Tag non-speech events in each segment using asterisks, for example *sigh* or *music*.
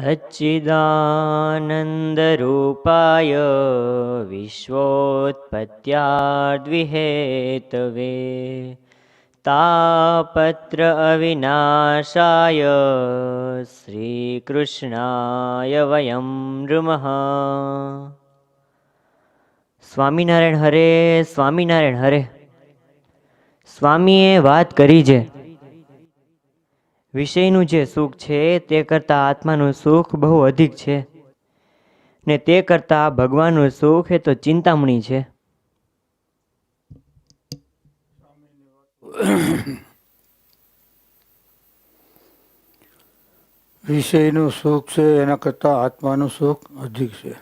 सच्चिदानन्दरूपाय विश्वोत्पत्त्याद्विहेतवे तापत्र अविनाशाय શ્રીકૃષ્ણાય વયમ નૃમઃ સ્વામિનારાયણ હરે સ્વામિનારાયણ હરે સ્વામીએ વાત કરી છે વિષયનું જે સુખ છે, તે કરતાં આત્માનું સુખ બહુ અધિક છે. ને તે કરતાં ભગવાનનું સુખ એ તો ચિંતામણી છે. વિષયનું સુખ છે, એના કરતાં આત્માનું સુખ અધિક છે.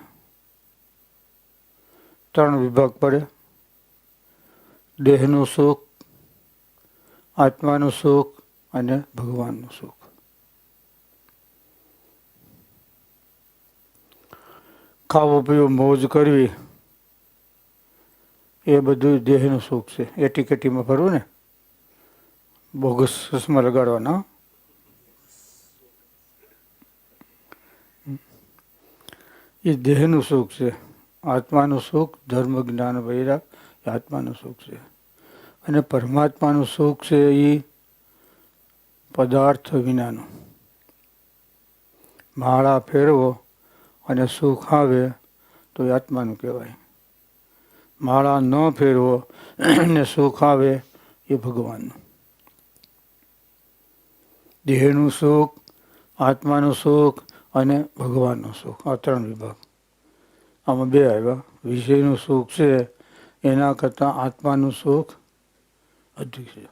ત્રણ વિભાગ પડે. દેહનું સુખ, આત્માનું સુખ અને ભગવાનનું સુખ. ખાવું પીવું, મોજ કરવી, એ બધું દેહનું સુખ છે. એટી કેટીમાં ફરવું ને? બોગસ ચશ્મા લગાડવાના. એ દેહનું સુખ છે. આત્માનું સુખ, ધર્મ, જ્ઞાન, વૈરાગ આત્માનું સુખ છે. અને પરમાત્માનું સુખ છે એ પદાર્થ વિનાનું. માળા ફેરવો અને સુખ આવે તો એ આત્માનું કહેવાય. માળા ન ફેરવો અને સુખ આવે એ ભગવાનનું. દેહનું સુખ, આત્માનું સુખ અને ભગવાનનું સુખ. આ ત્રણ વિભાગ. આમાં બે આવ્યા. વિષયનું સુખ છે, એના કરતાં આત્માનું સુખ અધિક છે.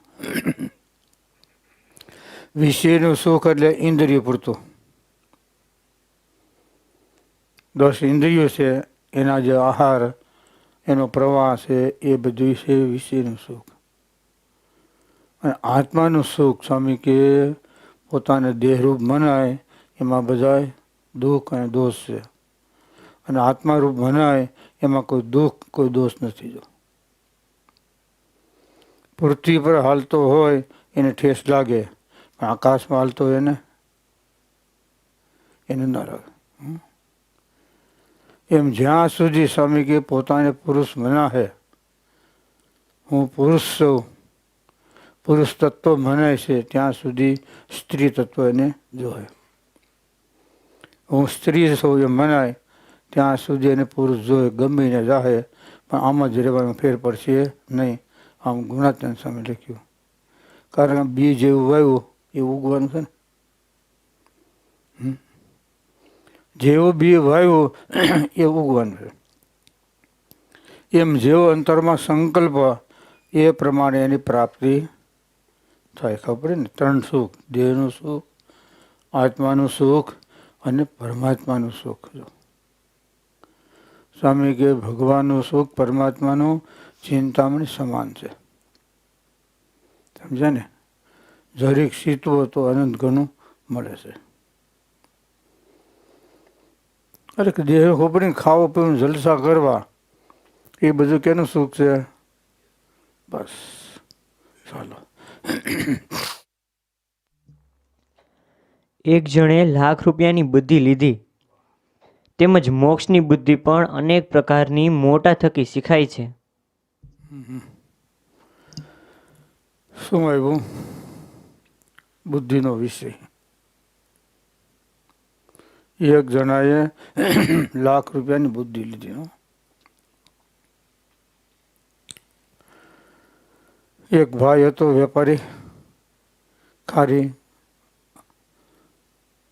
વિષયનું સુખ એટલે ઇન્દ્રિય પૂરતું. દસ ઇન્દ્રિયો છે, એના જે આહાર, એનો પ્રવાહ છે, એ બધું છે વિષયનું સુખ. અને આત્માનું સુખ સ્વામી કે પોતાને દેહરૂપ મનાય, એમાં બધાય દુઃખ અને દોષ છે. અને આત્મારૂપ મનાય, એમાં કોઈ દુઃખ, કોઈ દોષ નથી જો. પૃથ્વી પર હાલતો હોય, એને ઠેસ લાગે. પણ આકાશમાં હાલતો એને એને ન લાગે એમ જ્યાં સુધી સ્વામી કે પોતાને પુરુષ મનાહે હું પુરુષ છું, પુરુષ તત્વ મનાય છે, ત્યાં સુધી સ્ત્રી તત્વ એને જોવે હું સ્ત્રી છું એ મનાય, ત્યાં સુધી એને પુરુષ જોવે ગમીને જાહે, પણ આમાં જ રહેવામાં ફેર પડશે નહીં. આમ ગુણાત્મક સામે લખ્યું. કારણ બી જેવું વાવ્યું એવું ઉગવાનું છે ને? જેવું બી વાવ્યું એ ઉગવાનું છે. એમ જેવો અંતરમાં સંકલ્પ એ પ્રમાણે એની પ્રાપ્તિ થાય. ખબર ને? ત્રણ સુખ, દેહનું સુખ, આત્માનું સુખ અને પરમાત્માનું સુખ. સ્વામી કે ભગવાનનું સુખ પરમાત્માનું ચિંતામણી સમાન છે. સમજ્યા ને? જરીક સીતવો તો અનંત ઘણું મળે છે. અરે દેહ ખોપડી ખાવો પીવું જલસા કરવા એ બધું કેનું સુખ છે? બસ ચાલો. એક જણે લાખ રૂપિયાની બુદ્ધિ લીધી. તેમજ મોક્ષની બુદ્ધિ પણ અનેક પ્રકારની મોટા થકી શીખાય છે. શું આવ્યું? બુદ્ધિનો વિષય. એક જણાએ *clears throat* લાખ રૂપિયાની બુદ્ધિ લીધી એક ભાઈ હતો વેપારી ખારી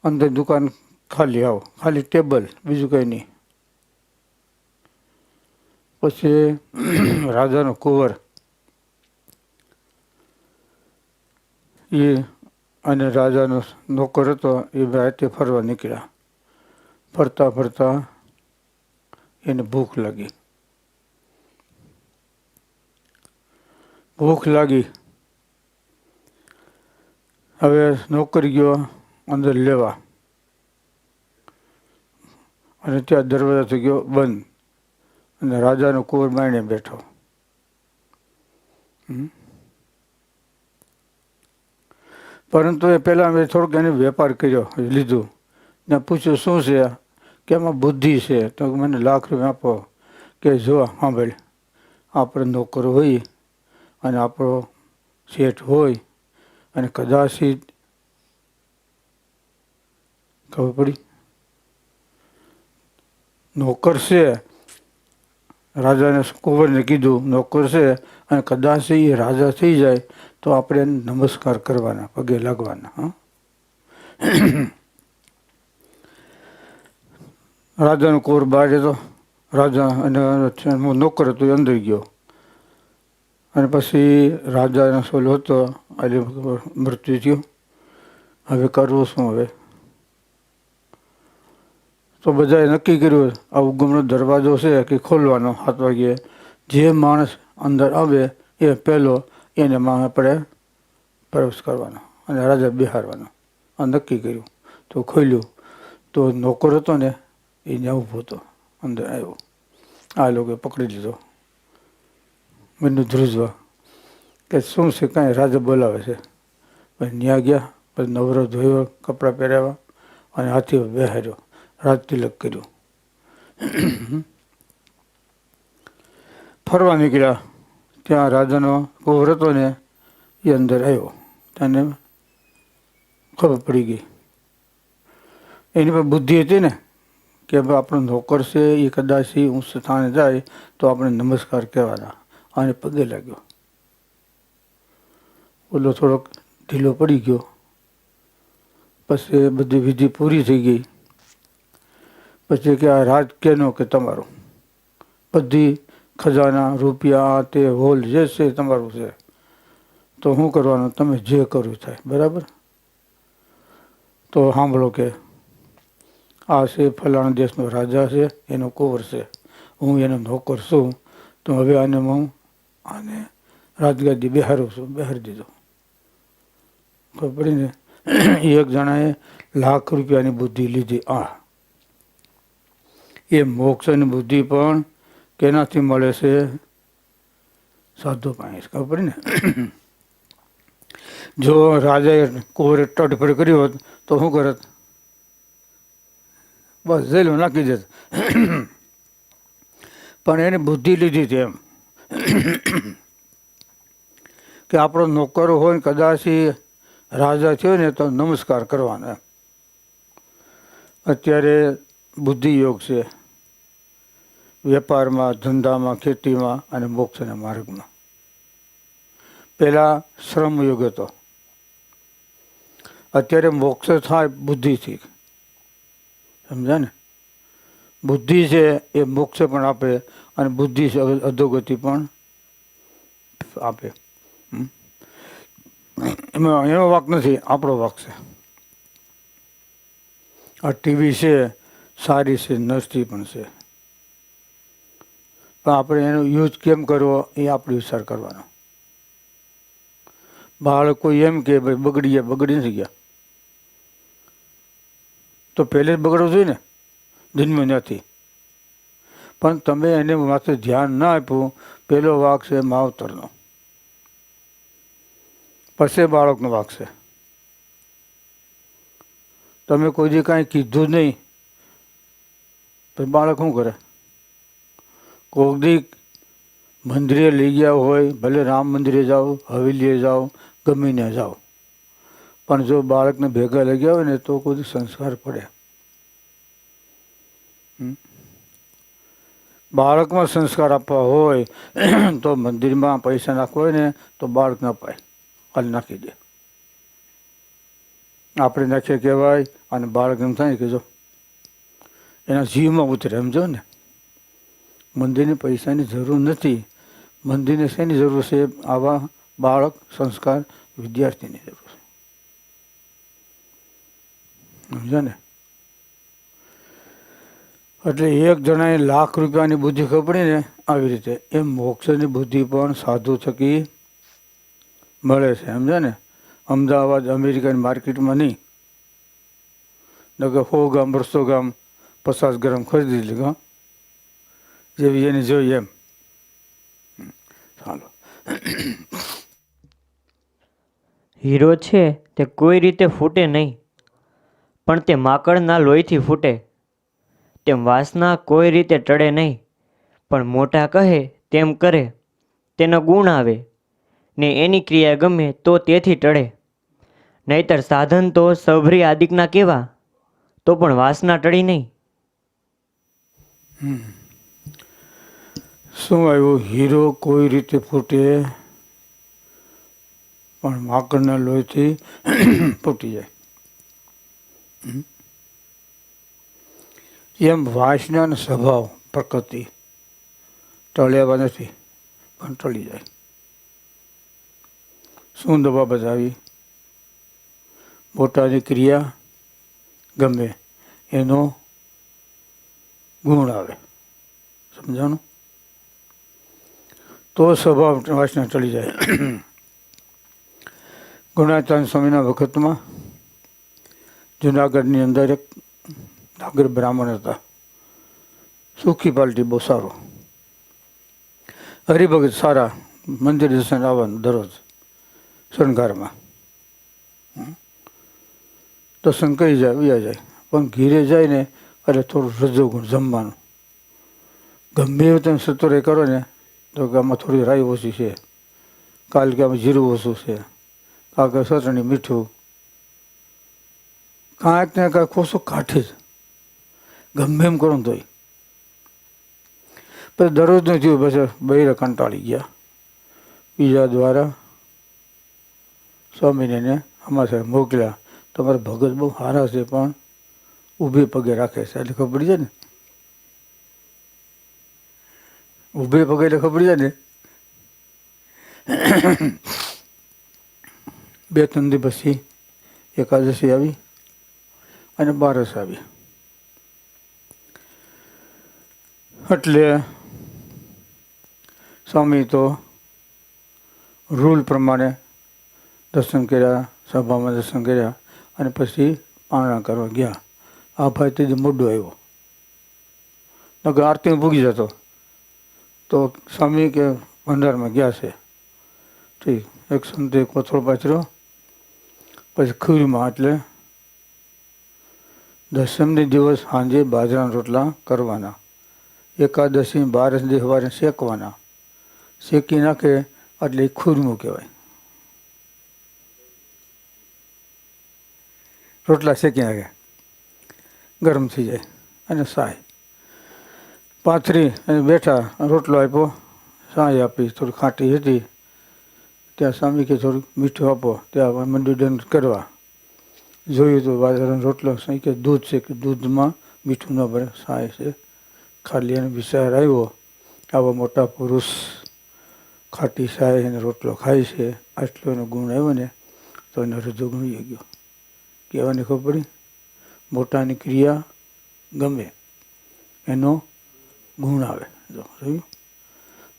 અંદર દુકાન ખાલી, આવો, ખાલી ટેબલ, બીજું કંઈ નહીં. પછી *clears throat* રાજાનો કુંવર, એ અને રાજાનો નોકર હતો, એ રાતે ફરવા નીકળ્યા. ફરતા ફરતા એને ભૂખ લાગી. ભૂખ લાગી. હવે નોકર ગયો અંદર લેવા. અને ત્યાં દરવાજા થઈ ગયો બંધ. અને રાજાનો કુંવર માણે બેઠો. હમ. પરંતુ એ પહેલાં મેં થોડોક એને વેપાર કર્યો, લીધું. ને પૂછ્યું, શું છે કે એમાં બુદ્ધિ છે. તો મને લાખ રૂપિયા આપો. કે જો સાંભળ આપણે નોકર હોય અને આપણો શેઠ હોય અને કદાચ ખબર પડી? નોકર છે. રાજાને કુંવરને કીધું, નોકર છે અને કદાચ એ રાજા થઈ જાય તો આપણે એને નમસ્કાર કરવાના, પગે લાગવાના, હા. રાજાનો કોર બહાર હતો રાજા અને હું નોકર હતો, એ અંદર ગયો. અને પછી રાજાનો સોલો હતો, આજે મૃત્યુ થયું. હવે કરવું શું હવે? તો બધાએ નક્કી કર્યું, આ ઉગમનો દરવાજો છે કે ખોલવાનો, સાત વાગ્યે. જે માણસ અંદર આવે એ પહેલો એને માં આપણે પ્રવેશ કરવાનો અને રાજા બિહારવાનો. આ નક્કી કર્યું. તો ખોલ્યું. તો નોકર હતો ને એ ત્યાં ઊભો હતો, અંદર આવ્યો. આ લોકોએ પકડી લીધો. મને ધ્રુજવા. કે શું છે, કાંઈ રાજા બોલાવે છે. પછી ત્યાં ગયા, પછી નવરો ધોયો, કપડાં પહેરાવ્યા અને હાથી બેહાર્યો. રાજ તિલક કર્યું. ફરવા નીકળ્યા. ત્યાં રાજાનો કોર હતો ને એ અંદર આવ્યો. તેને ખબર પડી ગઈ. એની પર બુદ્ધિ હતી ને, કે ભાઈ આપણો નોકર છે, એ કદાચ ઊંચ સ્થાને જાય, તો આપણે નમસ્કાર કહેવાના. અને પગે લાગ્યો. ઓલો થોડોક ઢીલો પડી ગયો. પછી બધી વિધિ પૂરી થઈ ગઈ. પછી કે આ રાજ કેનો કે તમારો? બધી ખજાના, રૂપિયા તે, હોલ જે છે તમારું છે. તો શું કરવાનું? તમે જે કરવું થાય. બરાબર? તો સાંભળો કે આ છે ફલાણા દેશનો રાજા છે, એનો કોવર છે. હું એનો નોકર છું. તો હવે આને હું આને રાજગાદી બિહારું છું. બિહારી દીધો. ખબર પડી ને? એક જણાએ લાખ રૂપિયાની બુદ્ધિ લીધી. આ. એ મોક્ષની બુદ્ધિ પણ કેનાથી મળે છે? સાધુ પાસે ખબર ને? *coughs* જો રાજાએ કોરે તડફડ કરી હોત તો શું કરત? બસ જેલમાં નાખી દેત. *coughs* પણ એને બુદ્ધિ લીધી હતી એમ. *coughs* કે આપણો નોકર હોય ને કદાચ રાજા થયો ને તો નમસ્કાર કરવાનો અત્યારે બુદ્ધિ યોગ છે. વેપારમાં, ધંધામાં, ખેતીમાં અને મોક્ષના માર્ગમાં. પહેલાં શ્રમ યુગ હતો. અત્યારે મોક્ષ થાય બુદ્ધિથી. સમજા ને? બુદ્ધિ છે એ મોક્ષ પણ આપે અને બુદ્ધિ છે અધોગતિ પણ આપે. એમાં એનો વાક નથી, આપણો વાક છે. આ ટીવી છે, સારી છે નસ્તી પણ છે. પણ આપણે એનો યુઝ કેમ કરવો એ આપણે વિચાર કરવાનો. બાળકો એમ કે ભાઈ બગડી ગયા બગડી નથી ગયા. તો પહેલે જ બગડવું જોઈએ ને? જન્મ નથી. પણ તમે એને માત્ર ધ્યાન ના આપ્યું પહેલો વાક છે માવતરનો. પછી બાળકનો વાક છે. તમે કોઈ જે કાંઈ કીધું જ નહીં પણ બાળક શું કરે? કોક દી મંદિરે લઈ ગયા હોય, ભલે રામ મંદિરે જાઓ, હવેલીએ જાઓ ગમે ત્યાં જાઓ. પણ જો બાળકને ભેગા લઈ ગયા હોય ને, તો કોઈ સંસ્કાર પડે. બાળકમાં સંસ્કાર આપવા હોય, *clears throat* તો મંદિરમાં પૈસા નાખવા હોય ને, તો બાળક ન પાય. હાલ નાખી દે. આપણે નાખીએ કહેવાય, અને બાળક એમ થાય કે જો, એના જીવમાં ઉતરે, સમજો ને. મંદિરને પૈસાની જરૂર નથી. મંદિરને શેની જરૂર છે? આવા બાળક, સંસ્કાર, વિદ્યાર્થીની જરૂર છે. સમજો ને? એટલે એક જણાએ લાખ રૂપિયાની બુદ્ધિ ખપડીને આવી રીતે. એમ મોક્ષની બુદ્ધિ પણ સાધુ થકી મળે છે. સમજે ને? અમદાવાદ, અમેરિકન માર્કેટમાં નહીં. નકર સો ગામ બસો ગામ, પચાસ ગ્રામ ખરીદી લીધા જેવી એને જોઈએ એમ. ચાલો. હીરો છે તે કોઈ રીતે ફૂટે નહીં પણ તે માકડના લોહીથી ફૂટે. તેમ વાસના કોઈ રીતે ટળે નહીં પણ મોટા કહે તેમ કરે તેનો ગુણ આવે ને એની ક્રિયા ગમે તો તેથી ટળે. નહીતર સાધન તો સભરી આદિકના કેવા તો પણ વાસના ટળી નહીં. શું આવ્યું? હીરો કોઈ રીતે ફૂટે? પણ માકડના લોહીથી *clears throat* ફૂટી જાય? એમ વાસનાનો સ્વભાવ પ્રકૃતિ. ટળ્યા નથી, પણ ટળી જાય. શું દવા બતાવી પોતાની ક્રિયા ગમે, એનો ગુણ આવે. સમજાણું? તો સ્વભાવ વાસના ટળી જાય. ગુણાચાંદ સ્વામીના વખતમાં જુનાગઢની અંદર એક નાગર બ્રાહ્મણ હતા. સુખી પાલટી બહુ સારો. હરિભગત સારા મંદિર દર્શન આવવાનું દરરોજ શણગારમાં. હમ. દર્શન કરી જાય ઉયા જાય. પણ ઘીરે જાય ને એટલે થોડું રજોગુણ જમવાનું. ગમે એવું તમે સતોરે કરો ને તો કે આમાં થોડી રાઈ ઓછી છે કાલ કે આમાં જીરું ઓછું છે કાંક ચટણી મીઠું કાંઈક ને કાંઈક ઓછું કાઢે જ ગમે એમ કરો તોય પછી દરરોજનું થયું પછી બૈરા કંટાળી ગયા બીજા દ્વારા સ્વામીને અમારા સાહેબ મોકલ્યા તમારા ભગત બહુ સારા છે પણ ઊભી પગે રાખે છે એટલે ખબર જાય ને? ઊભે પગે એટલે ખબર છે ને. બે ત્રણ દિવસ પછી એકાદશી આવી અને બારસ આવી. એટલે સ્વામી તો રૂલ પ્રમાણે દર્શન કર્યા, સભામાં દર્શન કર્યા અને પછી પારણા કરવા ગયા. આ ભાઈ તે મોઢું આવ્યો. આરતી ભૂગી જતો. તો સ્વામી કે ભંડારમાં ગયા છે. ઠીક, એક સંતે કોથળો પાછરો પછી ખીરમાં એટલે દસમની દિવસ સાંજે બાજરાના રોટલા કરવાના. એકાદશી, બારસ દી સવારે શેકવાના. શેકી નાખે એટલે ખુરમું કહેવાય. રોટલા શેકી નાખે. ગરમ થઈ જાય અને સાય. પાથરી અને બેઠા, રોટલો આપ્યો સાંજ આપી, થોડી ખાટી હતી. ત્યાં સ્વામી કે થોડુંક મીઠું આપો, ત્યાં દંડ કરવા. જોયું તો બાજરાનો રોટલો, સાંઈ કે દૂધ છે કે દૂધમાં મીઠું ન ભરે સાંય છે. ખાલી એને વિચાર આવ્યો, આવા મોટા પુરુષ, ખાટી સાય અને રોટલો ખાય છે, આટલો એનો ગુણ આવ્યો ને, તો એને રજો ગણી ગયો. કહેવાની ખબર પડી? મોટાની ક્રિયા ગમે. એનો ગુણ આવે. જો, જોયું?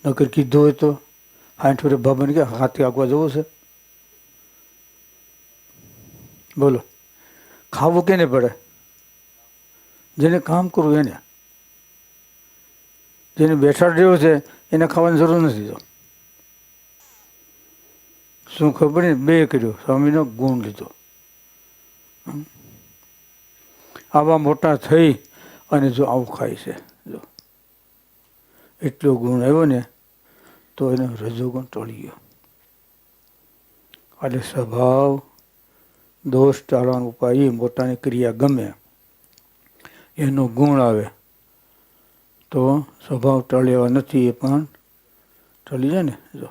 નકર કીધું હોય તો આઠ વર્ષ બાબાને કે હાથી આગવા જવું છે. બોલો. ખાવું કેને પડે? જેને કામ કરવું એને. જેને બેઠાડ રહ્યો છે, એને ખાવાની જરૂર નથી, જો. શું ખબર ને બે કર્યું. સ્વામીનો ગુણ લીધો. આવા મોટા થઈ અને જો આવું ખાય છે, જો. એટલો ગુણ આવ્યો ને, તો એનો રજોગુણ ટળી ગયો. એટલે સ્વભાવ, દોષ ટાળવાનો ઉપાય મોટાની ક્રિયા ગમે, એનો ગુણ આવે, તો સ્વભાવ ટળેવા નથી એ પણ ટળી જાય ને, જો.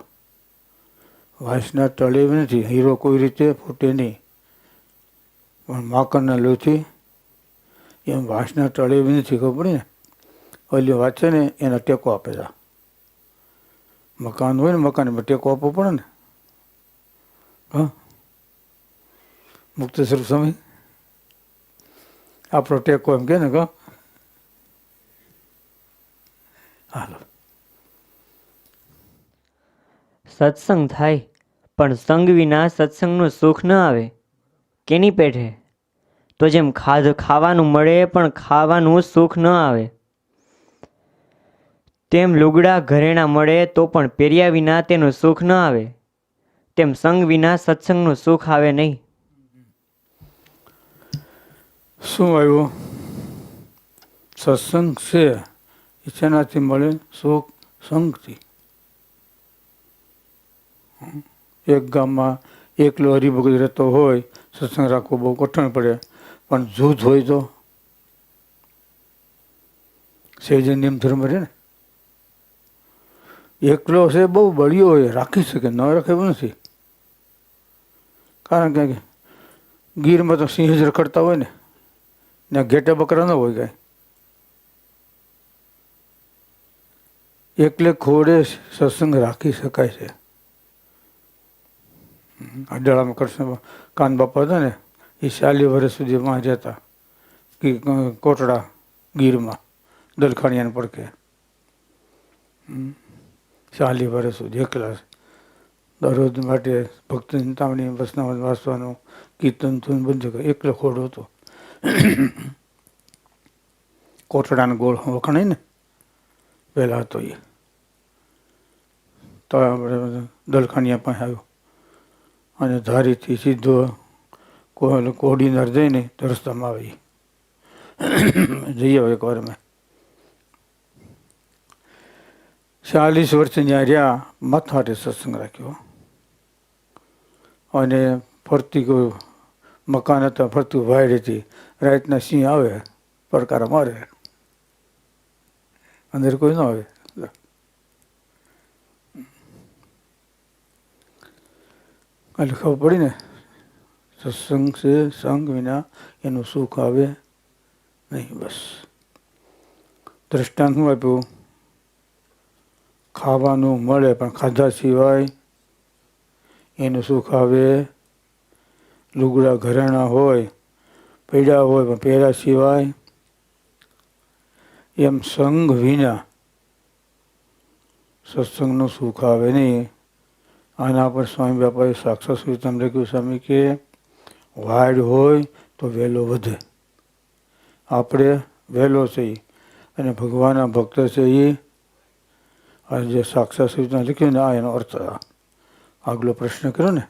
વાસના ટળે નથી, હીરો કોઈ રીતે ફૂટે નહીં. પણ માકડના લોથી એમ વાસના ટળે નથી, ખબર ને ઓલી વાત છે ને એનો ટેકો આપે છે મકાન હોય ને મકાનમાં ટેકો આપવો પડે ને. હા? મુક્ત સ્વરૂપ સમય આપણો ટેકો એમ કે ને કહો હાલો. સત્સંગ થાય, પણ સંગ વિના સત્સંગનું સુખ ન આવે. કેની પેઠે તો જેમ ખાધ ખાવાનું મળે, પણ ખાવાનું સુખ ન આવે. તેમ લુગડા ઘરેણા મળે તો પણ પહેર્યા વિના તેનું સુખ ન આવે. તેમ સંગ વિના સત્સંગનું સુખ આવે નહીં. શું આવ્યું? સત્સંગ છે. ઈચ્છાનાથી મળે સુખ સંગથી. એક ગામમાં એકલો હરિભગત રહેતો હોય, સત્સંગ રાખવો બહુ કઠણ પડે. પણ જૂથ હોય તો? સેજન નિયમ ધર્મ રહે ને? એકલો છે, બહુ બળિયો હોય, રાખી શકે, ન રાખે એવું નથી. કારણ કે ગીરમાં તો સિંહ જ રખડતા હોય ને ને ઘેટે બકરા ન હોય કાંઈ. એકલે ખોડે સત્સંગ રાખી શકાય છે. અડાળામાં કૃષ્ણ કાન બાપા હતા ને, એ ચાલીસ વર્ષ સુધી માં જતા કે કોટડા ગીરમાં, દલખાણિયાને પડકે ચાલીસ વર્ષ સુધી એકલા દરરોજ માટે ભક્ત ચિંતામણી વસનામાં વાંચવાનું કીર્તન, ધૂન બંધ એકલો ખોડો હતો. કોટડાનો ગોળ વખણાય ને પહેલાં હતો એ. તો આપણે દલખાણિયા પાસે આવ્યો. અને ધારીથી સીધો કોડીનાર જઈને રસ્તામાં આવી. જઈએ હવે એકવાર મેં. ચાલીસ વર્ષ ત્યાં રહ્યા મથારે સત્સંગ રાખ્યો અને ફરતી કોઈ મકાન હતા ફરતું વાયર રાતના સિંહ આવે પડકારા મારે અંદર કોઈ ન આવે એટલે ખબર પડી ને સત્સંગ છે સંગ વિના એનું સુખ આવે નહીં બસ દ્રષ્ટાંત હું આપ્યું ખાવાનું મળે પણ ખાધા સિવાય એનું સુખ આવે લુગડા ઘરેણા હોય, પૈડા હોય પણ પહેર્યા સિવાય? એમ સંગ વિના સત્સંગનું સુખ આવે નહીં? આના પર સ્વામી બાપાએ સાક્ષાત સુવિધામાં લખ્યું સ્વામી કે વાડ હોય તો વહેલો વધે. આપણે વહેલો છે અને ભગવાનના ભક્ત છે એ આ જે સાક્ષાત સૂચના લખ્યું ને, આ એનો અર્થ આગલો પ્રશ્ન કર્યો ને.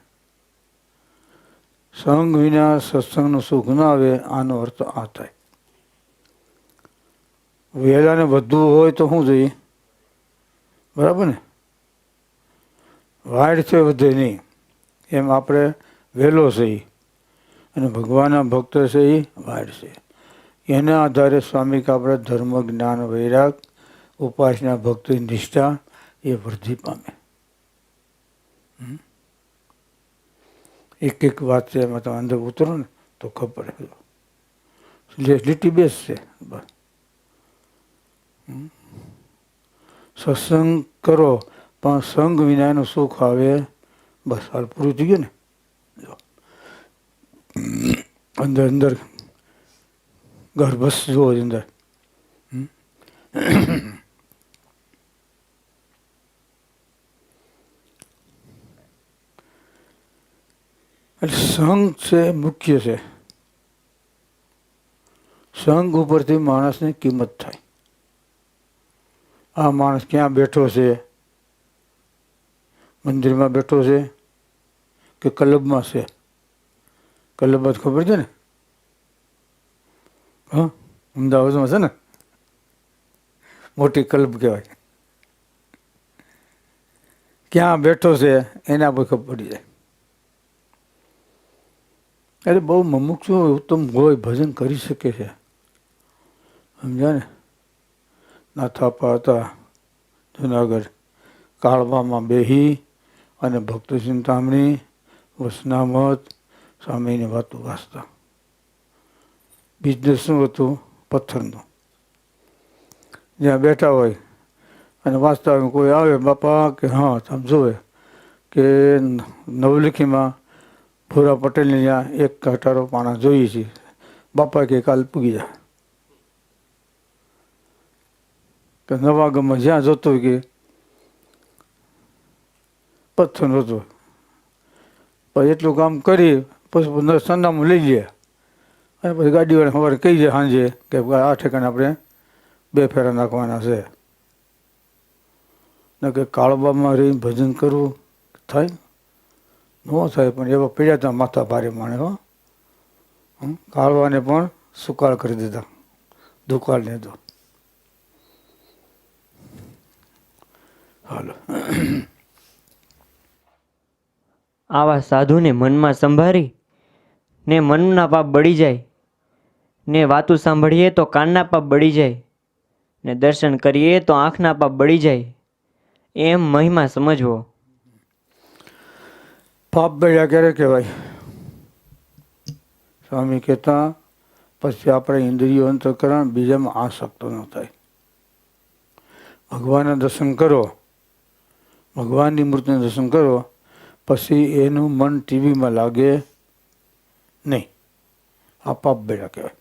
સંગ વિના સત્સંગનું સુખ ના આવે, આનો અર્થ આ થાય. વહેલાને વધવું હોય તો શું જોઈએ? બરાબર ને? વાડ છે વધે નહીં. એમ આપણે વહેલો છે અને ભગવાનના ભક્ત છે એ વાડ છે. એના આધારે સ્વામી આપણે ધર્મ જ્ઞાન વૈરાગ ઉપાસના ભક્તિ નિષ્ઠા એ વૃદ્ધિ પામે. એક એક વાત છે, એમાં તમે અંદર ઉતરો ને તો ખબર લે- લીટી બેસ છે, બસ. સત્સંગ કરો, પણ સંગ વિનાનું સુખ આવે. બસ, હાલ પૂરું થઈ ગયું ને? જો. અંદર અંદર ગર્ભસ જુઓ જ અંદર એટલે સંઘ છે, મુખ્ય છે. સંઘ ઉપરથી માણસની કિંમત થાય. આ માણસ ક્યાં બેઠો છે? મંદિરમાં બેઠો છે કે ક્લબમાં છે? ક્લબમાં જ ખબર છે ને? હા, અમદાવાદમાં છે ને? મોટી ક્લબ કહેવાય. ક્યાં બેઠો છે એના પર ખબર પડી જાય. એટલે બહુ મમુક્ષુ ઉત્તમ હોય, ભજન કરી શકે છે. સમજ્યા ને નાથા પાતા જુનાગઢ કાળવામાં બેહી અને ભક્ત ચિંતામણી, વસનામત, સ્વામીની વાતો વાંચતા. બિઝનેસ શું હતું, પથ્થરનું. જ્યાં બેઠા હોય અને વાંચતા હોય, કોઈ આવે, બાપા, કે હા તમે જોવે, કે નવલખીમાં ભૂરા પટેલને ત્યાં એક કટારો પાણા જોઈએ છીએ બાપા કે કાલ પૂગી જાય કે નવા ગામમાં જ્યાં જતો કે પથ્થર હતો પછી એટલું કામ કરી, પછી સરનામું લઈ લે અને પછી ગાડીવાળા સવારે કહી જાય સાંજે કે આ ઠેકાણે આપણે બે ફેરા નાખવાના છે. ને કે કાળબામાં રહીને ભજન કરવું થાય. ન થાય, પણ એવા પીડ્યા હતા, માથા ભારે માણે, હો? કાળવાને પણ સુકાળ કરી દીધા. દુકાળને તો. હાલો. આવા સાધુને મનમાં સંભાળી ને મનના પાપ બળી જાય ને વાતું સાંભળીએ તો કાનના પાપ બળી જાય ને દર્શન કરીએ તો આંખના પાપ બળી જાય. એમ મહિમા સમજવો. પાપ બળ્યા ક્યારે કહેવાય સ્વામી કહેતા પછી આપણે ઇન્દ્રિયો અંતકરણ બીજામાં આસક્ત ન થાય ભગવાનના દર્શન કરો ભગવાનની મૂર્તિના દર્શન કરો પછી એનું મન ટીવીમાં લાગે નહીં આ પાપ બેડા કહેવાય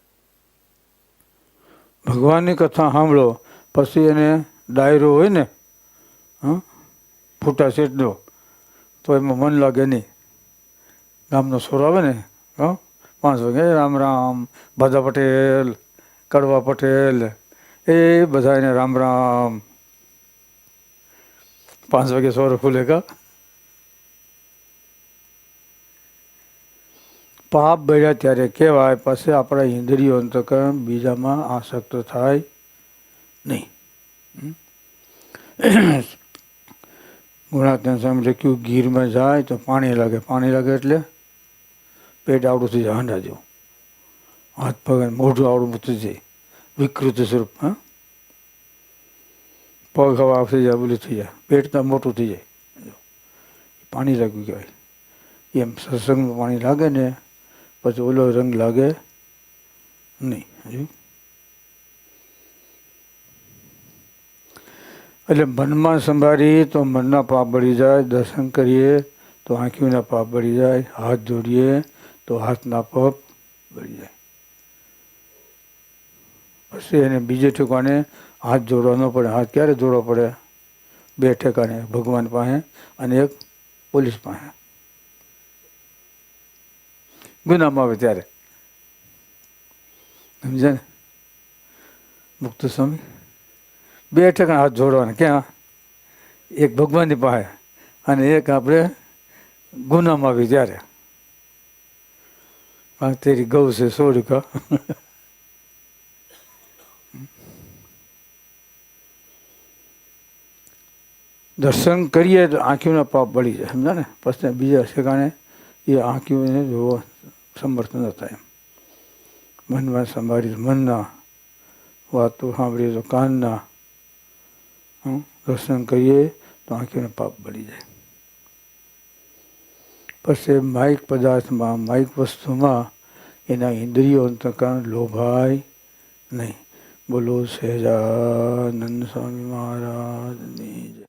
ભગવાનની કથા સાંભળો પછી એને ડાયરો હોય ને હં ફૂટા શેઠનો તો એમાં મન લાગે નહીં. ગામનો સોર આવે ને, હં? પાંચ વાગે રામ રામ ભાદા પટેલ, કડવા પટેલ, એ બધા એને રામ રામ. પાંચ વાગે સોર ખુલે કા? પાપ બળ્યા ત્યારે કહેવાય, પછી આપણા ઇન્દ્રિયો અંતકરણ બીજામાં આસક્ત થાય નહીં. ગુણાત્મા સામે લખ્યું ગીરમાં જાય તો પાણી લાગે પાણી લાગે એટલે પેટ આવડું થઈ જાય, હાંડા જેવું. હાથ પગ મોઢું આવડું થઈ જાય, વિકૃત સ્વરૂપ, હા. પગ હવા થઈ જાય બોલું થઈ જાય, પેટ તો મોટું થઈ જાય. પાણી લાગ્યું કહેવાય. એમ સત્સંગમાં પાણી લાગે ને, પછી ઓલો રંગ લાગે નહીં, હજુ. એટલે મનમાં સંભાળીએ તો મનના પાપ બળી જાય, દર્શન કરીએ તો આંખીઓના પાપ બળી જાય, હાથ જોડીએ તો હાથના પાપ બળી જાય. પછી એને બીજે ઠેકાણે હાથ જોડવા ન પડે. હાથ ક્યારે જોડવા પડે? બે ઠેકાણે, ભગવાન પાસે અને એક પોલીસ પાસે. ગુનામાં આવે ત્યારે. સમજે ને? મુક્ત સ્વામી? બે ઠેકાણે હાથ જોડવાના. ક્યાં? એક ભગવાનની પાસે. અને એક આપણે ગુનામાં આવી ત્યારે તેરી ગૌ છે સોડિકા દર્શન કરીએ તો આંખીઓના પાપ બળી જાય સમજા ને પછી બીજા ઠેકાણે એ આંખીઓને જોવા સમર્થ ન થાય. મનમાં સંભાળી, મનના વાતો સાંભળીએ તો કાનના દર્શન કરીએ તો આંખીને પાપ બળી જાય. પછી માઇક પદાર્થમાં, માઇક વસ્તુમાં એના ઇન્દ્રિયો અંતકરણ લોભાય નહીં. બોલો, સહેજાનંદ સ્વામી મહારાજની